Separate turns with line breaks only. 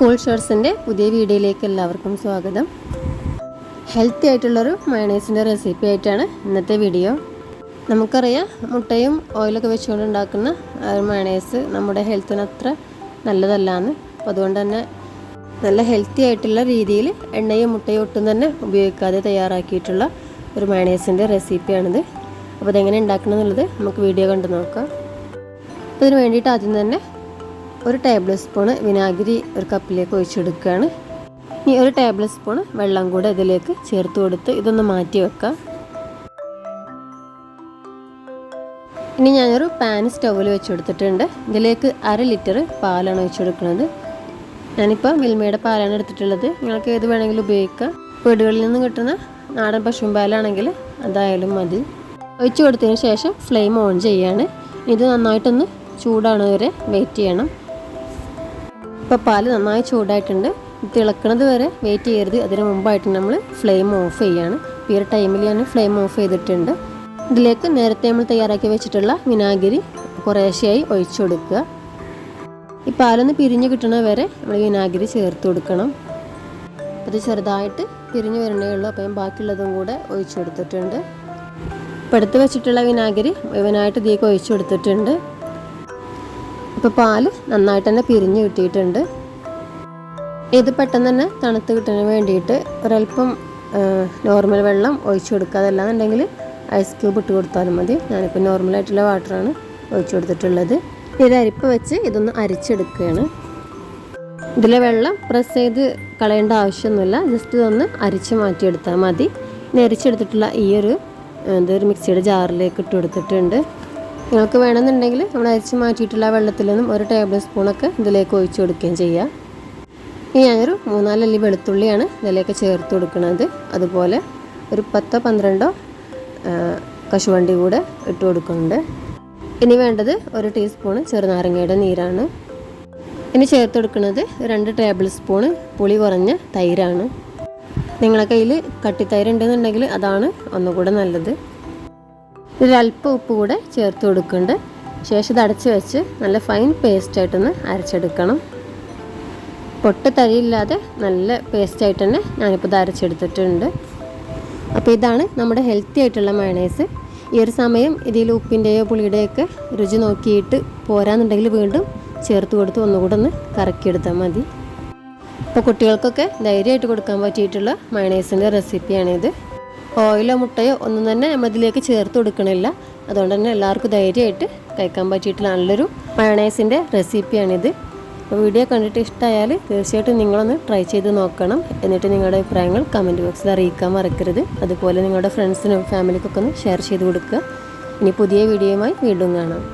Cool ഷോർട്സിന്റെ പുതിയ വീഡിയോയിലേക്ക് എല്ലാവർക്കും സ്വാഗതം. ഹെൽത്തി ആയിട്ടുള്ളൊരു മയണൈസിന്റെ റെസിപ്പി ആയിട്ടാണ് ഇന്നത്തെ വീഡിയോ. നമുക്കറിയാം മുട്ടയും ഓയിലൊക്കെ വെച്ചുകൊണ്ട് ഉണ്ടാക്കുന്ന ഒരു മയണൈസ് നമ്മുടെ ഹെൽത്തിന് അത്ര നല്ലതല്ലാന്ന്. അപ്പോൾ അതുകൊണ്ട് തന്നെ നല്ല ഹെൽത്തി ആയിട്ടുള്ള രീതിയിൽ എണ്ണയും മുട്ടയും ഒട്ടും തന്നെ ഉപയോഗിക്കാതെ തയ്യാറാക്കിയിട്ടുള്ള ഒരു മയണൈസിന്റെ റെസിപ്പിയാണിത്. അപ്പോൾ അതെങ്ങനെ ഉണ്ടാക്കണം എന്നുള്ളത് നമുക്ക് വീഡിയോ കണ്ടു നോക്കാം. അപ്പോൾ ഇതിന് വേണ്ടിയിട്ട് ആദ്യം തന്നെ ഒരു ടേബിൾ സ്പൂൺ വിനാഗിരി ഒരു കപ്പിലേക്ക് ഒഴിച്ചെടുക്കുകയാണ്. ഇനി ഒരു ടേബിൾ സ്പൂൺ വെള്ളം കൂടെ ഇതിലേക്ക് ചേർത്ത് കൊടുത്ത് ഇതൊന്ന് മാറ്റി വെക്കാം. ഇനി ഞാനൊരു പാൻ സ്റ്റൗവിൽ വെച്ചെടുത്തിട്ടുണ്ട്. ഇതിലേക്ക് അര ലിറ്റർ പാലാണ് ഒഴിച്ചെടുക്കുന്നത്. ഞാനിപ്പോൾ മിൽമയുടെ പാലാണ് എടുത്തിട്ടുള്ളത്. നിങ്ങൾക്ക് ഏത് വേണമെങ്കിലും ഉപയോഗിക്കാം. വീടുകളിൽ നിന്ന് കിട്ടുന്ന നാടൻ പശുവും പാലാണെങ്കിൽ അതായാലും മതി. ഒഴിച്ചു കൊടുത്തതിന് ശേഷം ഫ്ലെയിം ഓൺ ചെയ്യാണ്. ഇത് നന്നായിട്ടൊന്ന് ചൂടാണ് വരെ വെയിറ്റ് ചെയ്യണം. ഇപ്പോൾ പാൽ നന്നായി ചൂടായിട്ടുണ്ട്. തിളക്കുന്നത് വരെ വെയിറ്റ് ചെയ്യരുത്. അതിന് മുമ്പായിട്ട് നമ്മൾ ഫ്ലെയിം ഓഫ് ചെയ്യാണ്. ഈ ഒരു ടൈമിൽ ഞാൻ ഫ്ലെയിം ഓഫ് ചെയ്തിട്ടുണ്ട്. ഇതിലേക്ക് നേരത്തെ നമ്മൾ തയ്യാറാക്കി വെച്ചിട്ടുള്ള വിനാഗിരി കുറേശ്ശെയായി ഒഴിച്ചു കൊടുക്കുക. ഈ പാലൊന്ന് പിരിഞ്ഞ് കിട്ടണ വരെ നമ്മൾ വിനാഗിരി ചേർത്ത് കൊടുക്കണം. അത് ചെറുതായിട്ട് പിരിഞ്ഞ് വരണേ ഉള്ളൂ. അപ്പോൾ ബാക്കിയുള്ളതും കൂടെ ഒഴിച്ചു കൊടുത്തിട്ടുണ്ട്. ഇപ്പം എടുത്ത് വെച്ചിട്ടുള്ള വിനാഗിരി മുഴുവനായിട്ട് ഇതിലേക്ക് ഒഴിച്ചു കൊടുത്തിട്ടുണ്ട്. ഇപ്പോൾ പാൽ നന്നായിട്ട് തന്നെ പിരിഞ്ഞ് കിട്ടിയിട്ടുണ്ട്. ഇത് പെട്ടെന്ന് തന്നെ തണുത്ത് കിട്ടാൻ വേണ്ടിയിട്ട് ഒരല്പം നോർമൽ വെള്ളം ഒഴിച്ചു കൊടുക്കുക. അതല്ലാന്നുണ്ടെങ്കിൽ ഐസ് ക്യൂബ് ഇട്ട് കൊടുത്താലും മതി. ഞാനിപ്പോൾ നോർമലായിട്ടുള്ള വാട്ടറാണ് ഒഴിച്ചു കൊടുത്തിട്ടുള്ളത്. ഇത് അരിപ്പ് വെച്ച് ഇതൊന്ന് അരിച്ചെടുക്കുകയാണ്. ഇതിലെ വെള്ളം പ്രസ് ചെയ്ത് കളയേണ്ട ആവശ്യമൊന്നുമില്ല. ജസ്റ്റ് ഇതൊന്ന് അരിച്ച് മാറ്റിയെടുത്താൽ മതി. ഇനി അരിച്ചെടുത്തിട്ടുള്ള ഈ ഒരു എന്തൊരു മിക്സിയുടെ ജാറിലേക്ക് ഇട്ട് കൊടുത്തിട്ടുണ്ട്. നിങ്ങൾക്ക് വേണമെന്നുണ്ടെങ്കിൽ നമ്മൾ അരിച്ച് മാറ്റിയിട്ടുള്ള വെള്ളത്തിൽ നിന്നും ഒരു ടേബിൾ സ്പൂണൊക്കെ ഇതിലേക്ക് ഒഴിച്ച് കൊടുക്കുകയും ചെയ്യാം. ഇനി ഞാനൊരു മൂന്നാലല്ലി വെളുത്തുള്ളിയാണ് ഇതിലേക്ക് ചേർത്ത് കൊടുക്കുന്നത്. അതുപോലെ ഒരു പത്തോ പന്ത്രണ്ടോ കശുവണ്ടി കൂടെ ഇട്ട് കൊടുക്കുന്നുണ്ട്. ഇനി വേണ്ടത് ഒരു ടീസ്പൂണ് ചെറുനാരങ്ങയുടെ നീരാണ്. ഇനി ചേർത്ത് കൊടുക്കുന്നത് രണ്ട് ടേബിൾ സ്പൂണ് പുളി കുറഞ്ഞ തൈരാണ്. നിങ്ങളുടെ കയ്യിൽ കട്ടിത്തൈര് ഉണ്ടെന്നുണ്ടെങ്കിൽ അതാണ് ഒന്നുകൂടെ നല്ലത്. ഇതിലല്പം ഉപ്പ് കൂടെ ചേർത്ത് കൊടുക്കുന്നുണ്ട്. ശേഷം ഇത് അടച്ച് വെച്ച് നല്ല ഫൈൻ പേസ്റ്റായിട്ടൊന്ന് അരച്ചെടുക്കണം. പൊട്ട തരിയില്ലാതെ നല്ല പേസ്റ്റായിട്ട് തന്നെ ഞാനിപ്പോൾ ഇത് അരച്ചെടുത്തിട്ടുണ്ട്. അപ്പോൾ ഇതാണ് നമ്മുടെ ഹെൽത്തി ആയിട്ടുള്ള മയണൈസ് ഈ ഒരു സമയം ഇതിൽ ഉപ്പിന്റെയോ പുളിയുടെയൊക്കെ രുചി നോക്കിയിട്ട് പോരാന്നുണ്ടെങ്കിൽ വീണ്ടും ചേർത്ത് കൊടുത്ത് ഒന്നുകൂടെ ഒന്ന് കറക്കിയെടുത്താൽ മതി. അപ്പോൾ കുട്ടികൾക്കൊക്കെ ധൈര്യമായിട്ട് കൊടുക്കാൻ പറ്റിയിട്ടുള്ള മയണൈസിന്റെ റെസിപ്പിയാണിത് ഓയിലോ മുട്ടയോ ഒന്നും തന്നെ നമ്മളിതിലേക്ക് ചേർത്ത് കൊടുക്കണില്ല. അതുകൊണ്ട് തന്നെ എല്ലാവർക്കും ധൈര്യമായിട്ട് കഴിക്കാൻ പറ്റിയിട്ടുള്ള നല്ലൊരു മയണൈസിന്റെ റെസിപ്പിയാണിത് അപ്പോൾ വീഡിയോ കണ്ടിട്ട് ഇഷ്ടമായാൽ തീർച്ചയായിട്ടും നിങ്ങളൊന്ന് ട്രൈ ചെയ്ത് നോക്കണം. എന്നിട്ട് നിങ്ങളുടെ അഭിപ്രായങ്ങൾ കമന്റ് ബോക്സിൽ അറിയിക്കാൻ മറക്കരുത്. അതുപോലെ നിങ്ങളുടെ ഫ്രണ്ട്സിനും ഫാമിലിക്കൊക്കെ ഒന്ന് ഷെയർ ചെയ്ത് കൊടുക്കുക. ഇനി പുതിയ വീഡിയോയുമായി വീണ്ടും കാണാം.